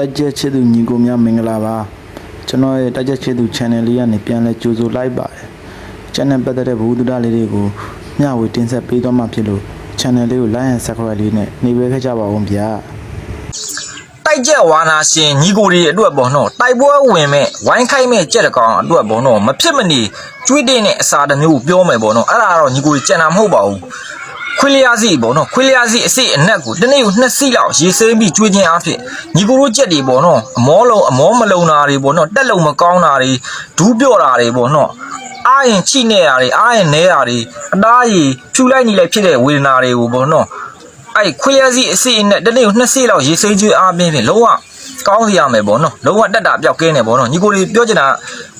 တက်ကြက်ချစ်သူညီကိုများမင်္ဂလာပါကျွန်တော်ရဲ့တက်ကြက်ချစ်သူ channel လေးကနေပြန်လဲကြိုဆိုလိုက်ပါတယ် channel ပတ်သက်တဲ့ဘုဒ္ဓတာလေးတွေကိုမျှဝေတင်ဆက်ပေးသွားမှာဖြစ်လို့ channel လေးကို like and subscribe လေးနဲ့နှိပ်ဝဲခဲ့ကြပါဦးဗျာတိုက်ကြက်ဝါနာရှင်ညီကိုတွေအတွက်ပေါ့နော်တိုက်ပွဲဝင်မဲ့ဝိုင်းခိုက်မဲ့ကြက်တကောင်အတွက်ပေါ့နော်မဖြစ်မနေကျွေးတဲ့အစာတစ်မျိုးပြောမယ်ပေါ့နော်အဲ့ဒါတော့ညီကိုတွေကြံတာမဟုတ်ပါဘူး ခွေးလျားစီပေါ့နော်ခွေးလျားစီအစိအနက်ကိုတနေ့ကိုနှစ်စီလောက်ရေစင်းပြီးကျွေးခြင်းအဖြစ်ညီကိုတို့ကြက်တွေပေါ့နော်အမောလုံးအမောမလုံတာတွေပေါ့နော်တက်လုံမကောင်းတာတွေဒူးပြော့တာတွေပေါ့နော်အားရင်ချိနေတာတွေအားရင်နဲတာတွေအသားရည်ဖြူလိုက်နေလိုက်ဖြစ်တဲ့ဝေဒနာတွေကိုပေါ့နော်အဲ့ခွေးရစီအစီအနဲ့တနေ့ကိုနှစ်စီလောက်ရေစိမ်းကျွေးအားပြင်းဖြင့်လုံးဝ ကောင်းစီရမယ်ပေါ့နော်လုံးဝတက်တာပြောက်ကင်းတယ်ပေါ့နော်ညီကိုတွေပြောချင်တာ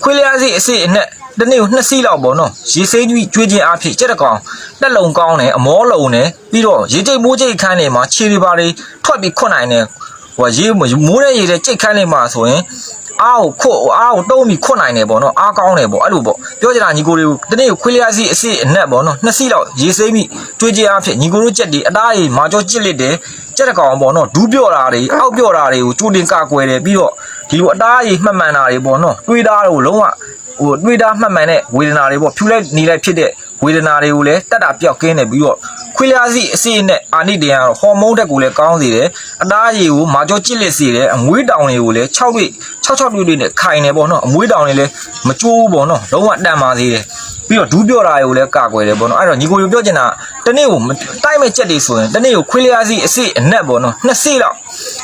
ခွေးလျားစီအစီအနဲ့တနေ့ကိုနှစ်စီလောက်ပေါ့နော်ရေစိမ်းကျွေးကျွေးခြင်းအားဖြင့်ကြက်တကောင်တက်လုံကောင်းတယ်အမောလုံတယ်ပြီးတော့ရေကျိတ်မိုးကျိတ်ခန်းတွေမှာခြေတွေပါတွေထွက်ပြီးခွတ်နိုင်တယ်ဟိုရေမိုးတဲ့ရေတဲ့ကျိတ်ခန်းတွေမှာဆိုရင်အားကိုခွတ်အားကိုတုံးပြီးခွတ်နိုင်တယ်ပေါ့နော်အားကောင်းတယ်ပေါ့အဲ့လိုပေါ့ပြောချင်တာညီကိုတွေကိုတနေ့ကိုခွေးလျားစီအစီအနဲ့ပေါ့နော်နှစ်စီလောက်ရေစိမ်းပြီးကျွေးခြင်းအားဖြင့်ညီကိုတို့ကြက်တွေအသားရည်မာကြောကြစ်လက်တယ် ကြက်တကောင်ပေါ့နော်ဒူးပြော့တာတွေအောက်ပြော့တာတွေကိုကျိုးတင်ကကွယ်တယ်ပြီးတော့ဒီလိုအသားရည်မှတ်မှန်တာတွေပေါ့နော်တွေးသားတွေကိုလုံးဝဟိုတွေးသားမှတ်မှန်တဲ့ဝေဒနာတွေပေါ့ဖြူလိုက်နေလိုက်ဖြစ်တဲ့ ဝေဒနာတွေကိုလည်းတက်တာပြောက်ကင်းတယ်ပြီးတော့ခွေးလျားစီအစီအနဲ့အာနိတန်ကတော့ဟော်မုန်းတက်ကိုလည်းကောင်းစေတယ်အသားရည်ကိုမာကြောကြစ်လက်စေတယ်အမွေးတောင်တွေကိုလည်း6တွေ့6 6တွေ့တွေ့နဲ့ခိုင်တယ်ပေါ့နော်အမွေးတောင်တွေလည်းမကျိုးဘူးပေါ့နော်လုံးဝတန်ပါသေးတယ်ပြီးတော့ဒူးပြောတာတွေကိုလည်းကာကွယ်တယ်ပေါ့နော်အဲ့တော့ညီကိုတို့ပြောချင်တာတနေ့ကိုတိုက်မဲ့ကြက်တွေဆိုရင်တနေ့ကိုခွေးလျားစီအစိအနက်ပေါ့နော်နှစ်စိလောက်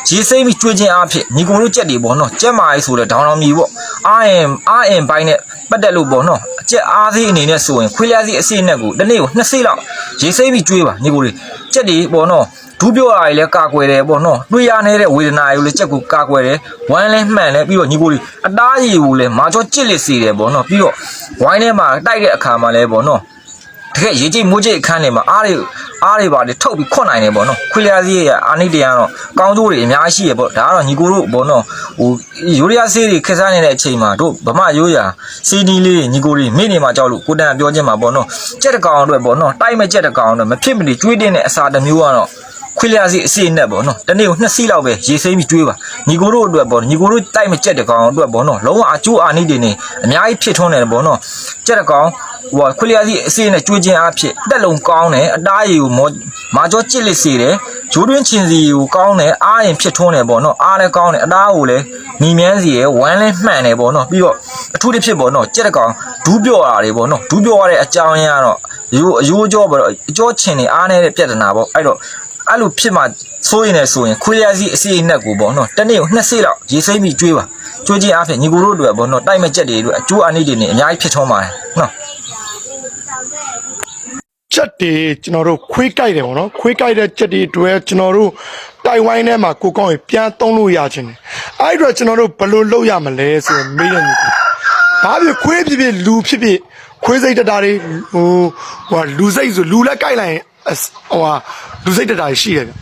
ရေစိမ့်ပြီးကျွေးခြင်းအဖြစ်ညီကိုတို့ကြက်တွေပေါ့နော်ကြက်မာရေးဆိုတဲ့ဒေါင်းတော်မြီပေါ့အာအင်အာအင်ဘိုင်းနဲ့ပတ်သက်လို့ပေါ့နော်အကြက်အားသေးအနေနဲ့ဆိုရင်ခွေးလျားစီအစိအနက်ကိုတနေ့ကိုနှစ်စိလောက်ရေစိမ့်ပြီးကျွေးပါညီကိုတွေကြက်တွေပေါ့နော်ဒူးပြောတာတွေလည်းကာကွယ်တယ်ပေါ့နော်တွေးရနေတဲ့ဝေဒနာတွေကိုလည်းကြက်ကိုကာကွယ်တယ်ဝမ်းလည်းမှန်တယ်ပြီးတော့ညီကိုတွေအသားရည်ကိုလည်းမာချောကြစ်လက်စေတယ်ပေါ့နော်ပြီးတော့ဝိုင်းထဲမှာတိုက်တဲ့အခါမှာလည်းပေါ့နော် တကယ်ရေးကြည့်မိုးကြည့်အခန်းတွေမှာအားတွေအားတွေပါလေထုတ်ပြီးခွတ်နိုင်တယ်ပေါ့နော်ခွေလျာစီးရဲ့အာနိတရကတော့ကောင်းကျိုးတွေအများကြီးရှိရပေါ့ဒါကတော့ညီကိုတို့ပေါ့နော်ဟိုရိုးရဆေးတွေခက်စားနေတဲ့အချိန်မှာတို့ဗမာရိုးရာစီနီလေးညီကိုတွေမိနေမှာကြောက်လို့ကိုတန်ပြောချင်းမှာပေါ့နော်ကြက်တကောင်အတွက်ပေါ့နော်တိုက်မဲ့ကြက်တကောင်အတွက်မဖြစ်မနေကျွေးတင်တဲ့အစာတစ်မျိုးကတော့ခွေလျာစီအစီအနက်ပေါ့နော်တနေ့ကိုနှစ်စီးလောက်ပဲရေစိမ့်ပြီးကျွေးပါညီကိုတို့အတွက်ပေါ့ညီကိုတို့တိုက်မကြက်တဲ့ကောင်အတွက်ပေါ့နော်လုံးဝအကျိုးအာနိတွေနေအများကြီးဖြစ်ထွန်းတယ်ပေါ့နော်ကြက်တဲ့ကောင် ဟိုခွေလျာစီအစီအနက်ကျွေးခြင်းအဖြစ်တက်လုံးကောင်းတယ်အသားရည်ကိုမောမာကြောကြစ်လက်စေတယ်ဂျိုးတွင်းချင်စီကိုကောင်းတယ်အားရင်ဖြစ်ထွန်းတယ်ပေါ့နော်အားလည်းကောင်းတယ်အသားကိုလည်းညီမြန်းစီရယ်ဝမ်းလည်းမှန်တယ်ပေါ့နော်ပြီးတော့အထူးတစ်ဖြစ်ပေါ့နော်ကြက်တဲ့ကောင်ဒူးပြော့တာတွေပေါ့နော်ဒူးပြော့ရတဲ့အကြောင်းရင်းကတော့ရိုးအယိုးကြောပေါ့အကြောချင်နေအားနေတဲ့ပြဿနာပေါ့အဲ့တော့အဲ့လိုဖြစ်မှဆိုရင်လည်းဆိုရင်ခွေးရစီအစီအနက်ကိုပေါ့နော်တနေ့ကိုနှစ်စိလောက်ရေစိမ့်ပြီးကျွေးပါကျွေးခြင်းအပြင်ညီကိုတို့အတွက်ပေါ့နော်တိုက်မဲ့ကြက်တွေအတွက်အကျိုးအနိတွေနဲ့အများကြီးဖြစ်ထွန်းပါတယ်နော် ချက်တွေကျွန်တော်တို့ခွေးကြိုက်တယ်ပေါ့နော်ခွေးကြိုက်တဲ့ချက်တွေအတွက်ကျွန်တော်တို့တိုင်ဝိုင်းထဲမှာကိုကောင်းရင်ပြန်သုံးလို့ရခြင်းတယ်အဲ့ဒီတော့ကျွန်တော်တို့ဘယ်လိုလုပ်ရမလဲဆိုရင်မေးရညီကိုဘာဖြစ်ခွေးဖြစ်ဖြစ်လူဖြစ်ဖြစ်ခွေးစိတ်တတာတွေဟိုဟိုလူစိတ်ဆိုလူလက်ကြိုက်လိုက်ရင်အစဟိုဟာလူစိတ်တတာတွေရှိတယ်ဗျ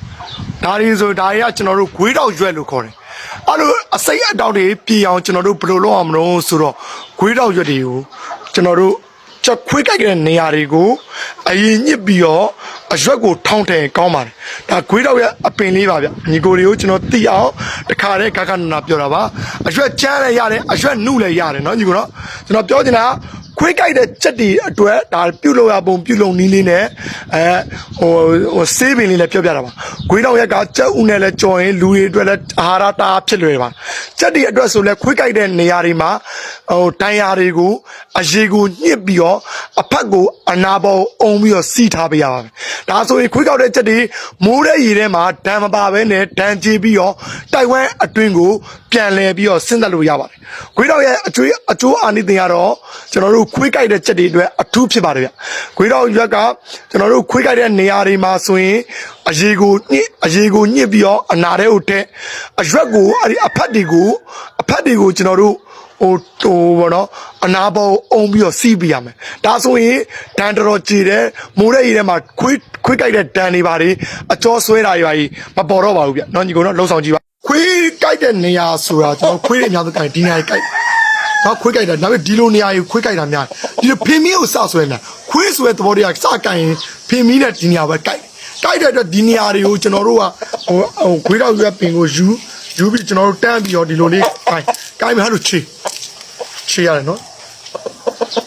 ဒါတွေဆိုဒါတွေကကျွန်တော်တို့ဂွေးတောက်ရွက်လို့ခေါ်တယ်အဲ့လိုအစိတ်အတောက်တွေပြေအောင်ကျွန်တော်တို့ဘယ်လိုလုပ်အောင်မလို့ဆိုတော့ဂွေးတောက်ရွက်တွေကိုကျွန်တော်တို့ ချက်ခွေးကြိုက်တဲ့နေရာတွေကိုအရင်ညစ်ပြီးတော့အရွက်ကိုထောင်းထည့်ကောင်းပါတယ်ဒါခွေးတော့ရဲ့အပင်လေးပါဗျညီကိုတွေကိုကျွန်တော်သိအောင်တခါတည်းခါခဏနာပြောတာပါအရွက်ချမ်းလည်းရတယ်အရွက်နှုလည်းရတယ်เนาะညီကိုနော်ကျွန်တော်ပြောချင်တာက ခွေးကြိုက်တဲ့ချက်တွေအတွက်ဒါပြုတ်လို့ရပုံပြုတ်လုံနီးလေးနဲ့အဲဟိုဟိုဆေးပင်လေးလည်းပြောပြတာပါခွေးတော့ရက်ကကြက်ဥနဲ့လည်းကြော်ရင်လူတွေအတွက်လည်းအာဟာရတာဖြစ်လွယ်ပါချက်တွေအတွက်ဆိုလည်းခွေးကြိုက်တဲ့နေရာတွေမှာဟိုတန်ရာတွေကိုအရေကိုညှစ်ပြီးတော့အဖက်ကိုအနာပေါ်အုံပြီးတော့စီးထားပေးရပါမယ်ဒါဆိုရင်ခွေးကောက်တဲ့ချက်တွေမိုးတဲ့ရေထဲမှာဒဏ်မပါဘဲနဲ့ဒဏ်ကြေပြီးတော့တိုက်ဝဲအတွင်းကိုပြန်လဲပြီးတော့ဆင်းသက်လို့ရပါတယ်ခွေးတော့ရဲ့အကျွေးအကျိုးအာနိသင်ကတော့ကျွန်တော်တို့ခွေးကြိုက်တဲ့ချက်တွေအတွက်အထူးဖြစ်ပါတယ်ဗျခွေးတော့ရွက်ကကျွန်တော်တို့ခွေးကြိုက်တဲ့နေရာတွေမှာဆိုရင်အရေကိုညှစ်အရေကိုညှစ်ပြီးတော့အနာထဲကိုတက်အရွက်ကိုအဲ့ဒီအဖက်တွေကိုအဖက်တွေကိုကျွန်တော်တို့ဟိုဟိုဘောနော်အနာပေါ်အုံပြီးတော့စီးပြရမယ်ဒါဆိုရင်ဒန်တော်တော်ကြည်တယ်မိုးတဲ့ရေထဲမှာခွေးခွေးကြိုက်တဲ့ဒန်တွေပါတွေအကျော်ဆွဲတာတွေပါကြီးမပေါ်တော့ပါဘူးဗျနော်ညီကောင်နော်လှုပ်ဆောင်ကြည့်ပါခွေးကြိုက်တဲ့နေရာဆိုတာကျွန်တော်ခွေးတွေအများဆုံးကြိုက်ဒီနေရာကြီးကြိုက် နော်ခွေးကြိုက်တာဒါပေမဲ့ဒီလိုနေရာကြီးခွေးကြိုက်တာများဒီလိုဖင်မီးကိုစဆွဲနေတာခွေးဆွဲသဘောတရားစကြိုက်ရင်ဖင်မီးနဲ့ဒီနေရာပဲကြိုက်ကြိုက်တဲ့အတွက်ဒီနေရာတွေကိုကျွန်တော်တို့ကဟိုဟိုခွေးတော့ရွက်ပင်ကိုယူယူပြီးကျွန်တော်တို့တန်းပြီးတော့ဒီလိုလေးကိုင်းကိုင်းပြီးဟာလို့ချေချေရတယ်နော်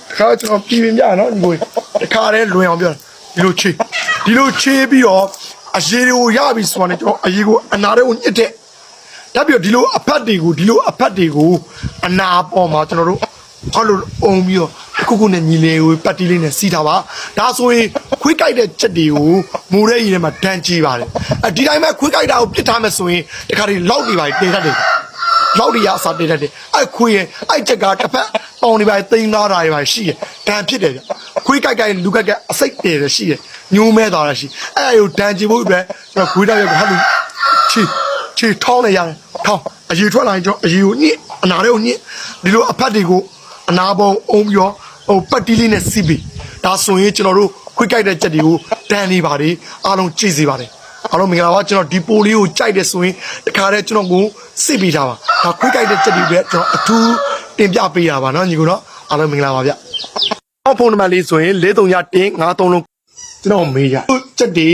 တခါကျွန်တော်ပြည်ပြပြနော်ဒီကိုတခါတည်းလွင်အောင်ပြောဒီလိုချေဒီလိုချေပြီးတော့အရေတွေကိုရပြီဆိုတော့ကျွန်တော်အရေကိုအနာတွေကိုညှစ်တဲ့ တက်ပြီးတော့ဒီလိုအဖက်တွေကိုဒီလိုအဖက်တွေကိုအနာပေါ်မှာကျွန်တော်တို့ဟောလို့အုံပြီးတော့ခုခုနဲ့ညီလေးကိုပတ်တီးလေးနဲ့စီးထားပါဒါဆိုရင်ခွေးကြိုက်တဲ့ချက်တွေကိုမူတဲ့ရည်ထဲမှာတန်းကြည့်ပါတယ်အဲဒီတိုင်းပဲခွေးကြိုက်တာကိုပြစ်ထားမယ်ဆိုရင်တခါတည်းလောက်နေပါတင်တတ်တယ်လောက်နေရအစားတင်တတ်တယ်အဲ့ခွေးရဲ့အဲ့ချက်ကတစ်ဖက်ပေါင်နေပါတိန်းသားတာတွေပါရှိတယ်တန်းဖြစ်တယ်ဗျခွေးကြိုက်ကြိုက်လူကြိုက်ကြိုက်အစိတ်တယ်ရှိတယ်ညိုးမဲသွားတာရှိအဲ့ဒါကိုတန်းကြည့်ဖို့အတွက်ကျွန်တော်ခွေးတောက်ရဲ့ဟာလူချီ ခြေထောင်းနေရတယ်ထောင်းအရေထွက်လာရင်ကျွန်တော်အရေကိုညှစ်အနာတွေကိုညှစ်ဒီလိုအဖက်တွေကိုအနာပုံအုံးပြီးတော့ဟိုပတ်တီးလေးနဲ့စီးပြီးဒါဆိုရင်ကျွန်တော်တို့ခွိကြိုက်တဲ့ချက်တွေကိုတန်နေပါတယ်အားလုံးကြည့်စီပါတယ်အားလုံးမင်္ဂလာပါကျွန်တော်ဒီပိုလေးကိုကြိုက်တယ်ဆိုရင်တခါတည်းကျွန်တော်ကိုစစ်ပေးတာပါဒါခွိကြိုက်တဲ့ချက်တွေပဲကျွန်တော်အထူးတင်ပြပေးတာပါနော်ညီကိုနော်အားလုံးမင်္ဂလာပါဗျအောက်ဖုန်းနံပါတ်လေးဆိုရင်၄၃ည1 53လုံးကျွန်တော်မေးရချက်တွေ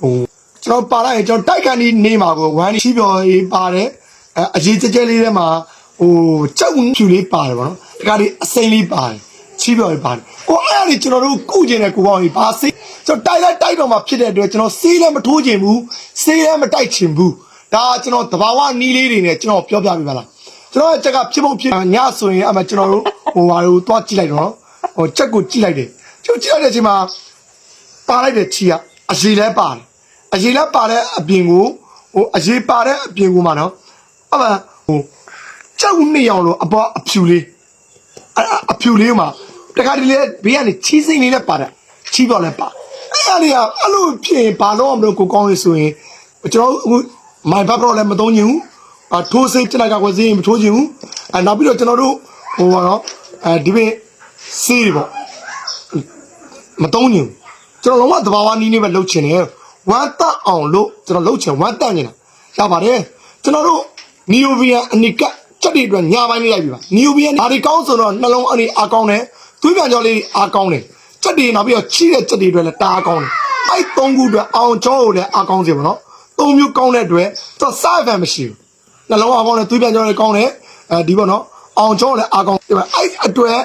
ဟို ကျွန်တော်ပါလိုက်ရင်ကျွန်တော်တိုက်ကန်ဒီနေမှာကိုဝမ်းချီပြော်ရေးပါတယ်အဲအရေးကြဲကြဲလေးထဲမှာဟိုကြောက်ဖြူလေးပါတယ်ဗောနော်တခါဒီအစိမ့်လေးပါတယ်ချီပြော်ရေးပါတယ်ကိုအဲ့ဒါကြီးကျွန်တော်တို့ကုကျင်တဲ့ကိုပေါင်းကြီးဘာစိကျွန်တော်တိုက်လိုက်တိုက်တော့မှဖြစ်တဲ့အတွက်ကျွန်တော်စေးလည်းမထိုးချင်ဘူးစေးလည်းမတိုက်ချင်ဘူးဒါကျွန်တော်တဘာဝနီးလေးတွေနဲ့ကျွန်တော်ပြောပြပြပါလားကျွန်တော်ရဲ့ချက်ကဖြစ်ဖို့ဖြစ်ညဆိုရင်အမှကျွန်တော်တို့ဟိုဟာကိုတွားကြည့်လိုက်တော့ဟိုချက်ကိုကြည့်လိုက်တယ်ကျွန်တော်ကြည့်လိုက်တဲ့အချိန်မှာပါလိုက်တဲ့ချီကအရေလဲပါတယ် အရေလဲပါတဲ့အပြင်ကိုဟိုအရေပါတဲ့အပြင်ကိုမှနော်အမှဟိုကြောက်နှစ်ရောင်လို့အပေါ်အဖြူလေးအအဖြူလေးမှာတခါတလေဘေးကနေချီးစိမ့်လေးနဲ့ပါတယ်ချီးပေါ်လဲပါအဲ့ဒါလေးကအဲ့လိုဖြစ်ရင်ဘာလို့မလို့ကိုကောင်းရဆိုရင်ကျွန်တော်အခု my background လည်းမသုံးချင်ဘူးအထိုးစိတ်တက်လိုက်ကွယ်စေးရင်မထိုးချင်ဘူးအဲနောက်ပြီးတော့ကျွန်တော်တို့ဟိုပါတော့အဲဒီပင်စေးတွေပေါ့မသုံးချင်ဘူးကျွန်တော်လုံးဝသဘာဝနီးနေပဲလှုပ်ချင်တယ် ဝမ်းတက်အောင်လို့ကျွန်တော်လှုပ်ချင်ဝမ်းတက်နေတာရပါတယ်ကျွန်တော်တို့နီယိုဗီယန်အနိကချက်တွေအတွက်ညာပိုင်းလေးလိုက်ပြီပါနီယိုဗီယန်ဒါတွေကောင်းဆိုတော့နှလုံးအနေအားကောင်းတယ်သွေးပြန်ကြောလေးအားကောင်းတယ်ချက်တွေနောက်ပြီးတော့ချီးတဲ့ချက်တွေအတွက်လည်းတအားကောင်းတယ်အဲ့သုံးခုအတွက်အောင်ကျောကိုလည်းအားကောင်းစေပါတော့သုံးမျိုးကောင်းတဲ့အတွက်သူစားဖန်မရှိဘူးနှလုံးအားကောင်းတယ်သွေးပြန်ကြောလည်းကောင်းတယ်အဲဒီပေါ့နော်အောင်ကျောလည်းအားကောင်းတယ်အဲ့အတွက်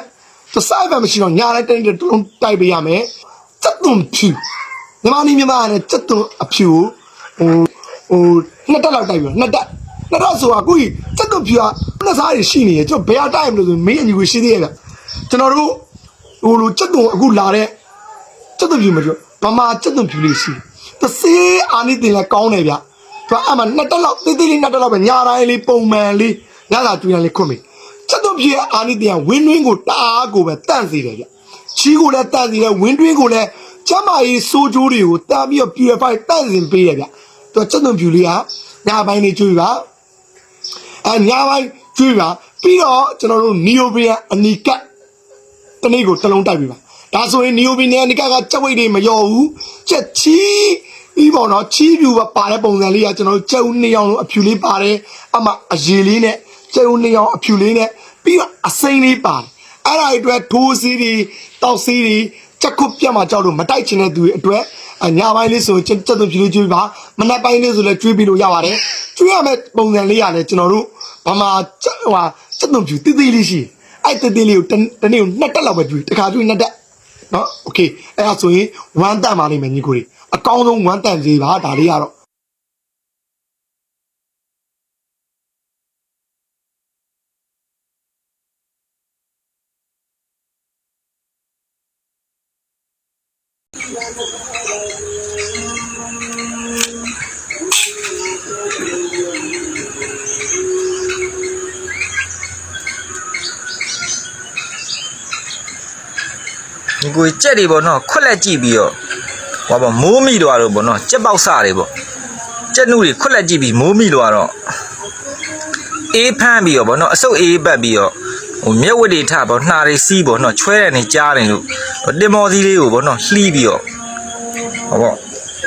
သူစားဖန်မရှိတော့ညာလိုက်တဲ့တစ်လုံးတိုက်ပေးရမယ်စက်သွန်ဖြူ မြန်မာနီးမြန်မာနဲ့စက်သွန်အဖြူကိုဟိုဟိုနှစ်တက်လောက်တိုက်ပြီးတော့နှစ်တက်နှစ်တက်ဆိုတာအခုကြီးစက်သွန်ဖြူကနှစ်စားရရှိနေရကျွန်တော်ဘယ်အတိုက်မလို့ဆိုမင်းအညီကိုရှင်းသေးရဗျကျွန်တော်တို့ဟိုလိုစက်သွန်အခုလာတဲ့စက်သွန်ဖြူမပြောဗမာစက်သွန်ဖြူလေးရှိသစေးအာနိတင်လည်းကောင်းတယ်ဗျသူကအမှနှစ်တက်လောက်သေးသေးလေးနှစ်တက်လောက်ပဲညာတိုင်းလေးပုံမှန်လေးညသာတူရန်လေးခွတ်မိစက်သွန်ဖြူရဲ့အာနိတင်ကဝင်းတွင်းကိုတအားကိုပဲတန့်စေတယ်ဗျချီးကိုလည်းတန့်စီတယ်ဝင်းတွင်းကိုလည်း ကျမကြီးစိုးကြိုးတွေကိုတန်ပြီးတော့ purify တန့်စင်ပေးတယ်ဗျသူကစက်သွန်ဖြူလေးကညာပိုင်းလေးကျွေးပါအဲညာပိုင်းကျွေးပါပြီးတော့ကျွန်တော်တို့ neobian အနီကတ်တနေ့ကိုတစ်လုံးတိုက်ပြီပါဒါဆိုရင် neobian အနီကတ်ကကြက်ဝိတ်တွေမလျော်ဘူးချက်ချီးပြီးပေါ့နော်ချီးပြူပါပါတဲ့ပုံစံလေးကကျွန်တော်တို့ကျုံနှစ်ယောက်လုံးအဖြူလေးပါတယ်အမှအရေလေးနဲ့ကျုံနှစ်ယောက်အဖြူလေးနဲ့ပြီးတော့အစိမ့်လေးပါတယ်အဲ့ဒါတွေအတွက်ထိုးစီးတွေတောက်စီးတွေ ချက်ခုတ်ပြတ်မှာကြောက်လို့မတိုက်ချင်တဲ့သူတွေအတွက်အညာပိုင်းလေးဆိုရင်ချက်ချက်သွဖြူလေးကျွေးပါမနက်ပိုင်းလေးဆိုလည်းကျွေးပြီးလို့ရပါတယ်ကျွေးရမယ့်ပုံစံလေးရတယ်ကျွန်တော်တို့ဘာမှချက်ဟိုဟာချက်သွဖြူတိတိလေးရှိအဲ့တိတိလေးကိုတနေ့ကိုနှစ်တက်လောက်ပဲကျွေးတစ်ခါကျွေးနှစ်တက်နော်โอเคအဲ့ဒါဆိုရင်ဝမ်းတန်ပါလိမ့်မယ်ညီကိုတွေအကောင်းဆုံးဝမ်းတန်စေပါဒါလေးကတော့ ကိုကြက်တွေပေါ့နော်ခွက်လက်ကြည့်ပြီးတော့ဟောပေါ့မိုးမိတော့တော့ပေါ့နော်ကြက်ပေါက်စတွေပေါ့ကြက်နုတွေခွက်လက်ကြည့်ပြီးမိုးမိတော့တော့အေးဖမ်းပြီးတော့ပေါ့နော်အစုပ်အေးပတ်ပြီးတော့ဟိုမြက်ဝတ်တွေထပေါ့နှာတွေစီးပေါ့နော်ချွဲတယ်နေကြားတယ်လို့တင်မော်စီလေးကိုပေါ့နော်လှီးပြီးတော့ဟောပေါ့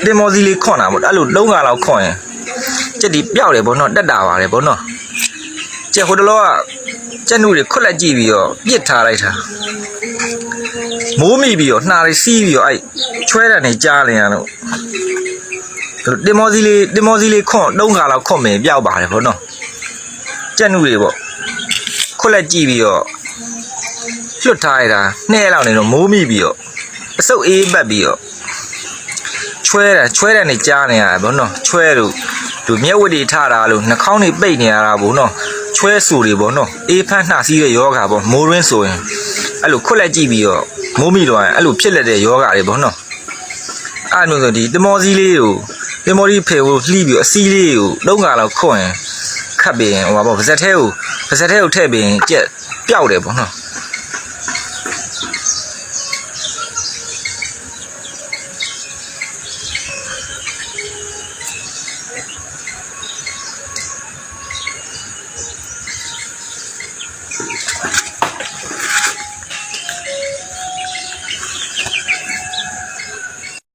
တင်မော်စီလေးခွန်တာပေါ့အဲ့လိုလုံးကလောက်ခွန်ရင်ကြက်ဒီပျောက်တယ်ပေါ့နော်တက်တာပါတယ်ပေါ့နော်ကြက်ဟိုတလောကကြက်နုတွေခွက်လက်ကြည့်ပြီးတော့ပြစ်ထားလိုက်တာ မိုးမိပြီးတော့နှာရီစီးပြီးတော့အဲ့ချွဲတယ်နေကြားလင်ရတော့ဘတင်မောစီလေးတင်မောစီလေးခွန့်၃ခါလောက်ခွန့်မင်းပျောက်ပါတယ်ဗောနော်ကြက်နုတွေပေါ့ခွက်လက်ကြည့်ပြီးတော့လွတ်ထားရတာနှစ်ရက်လောက်နေတော့မိုးမိပြီးတော့အစုပ်အေးပတ်ပြီးတော့ချွဲတယ်ချွဲတယ်နေကြားနေရတယ်ဗောနော်ချွဲလို့သူမျက်ဝတ်တွေထတာလို့နှာခေါင်းတွေပိတ်နေရတာဗောနော်ချွဲဆူတွေဗောနော်အေးဖန်းနှာစီးတဲ့ယောဂါဗောမိုးရင်းဆိုရင် အဲ့လိုခွက်လက်ကြည့်ပြီးတော့မိုးမိတော့ရင်အဲ့လိုဖြစ်လက်တဲ့ယောဂါတွေဗောနော်အဲ့လိုဆိုဒီတမောစီးလေးကိုတမောဒီဖေကိုလှီးပြီးအစီးလေးကိုလုံးကာလောက်ခွန့်ရင်ခတ်ပြီးရင်ဟိုပါပေါ့ဗဇက်ထဲကိုဗဇက်ထဲကိုထည့်ပြီးရင်ကြက်ပျောက်တယ်ပေါ့နော်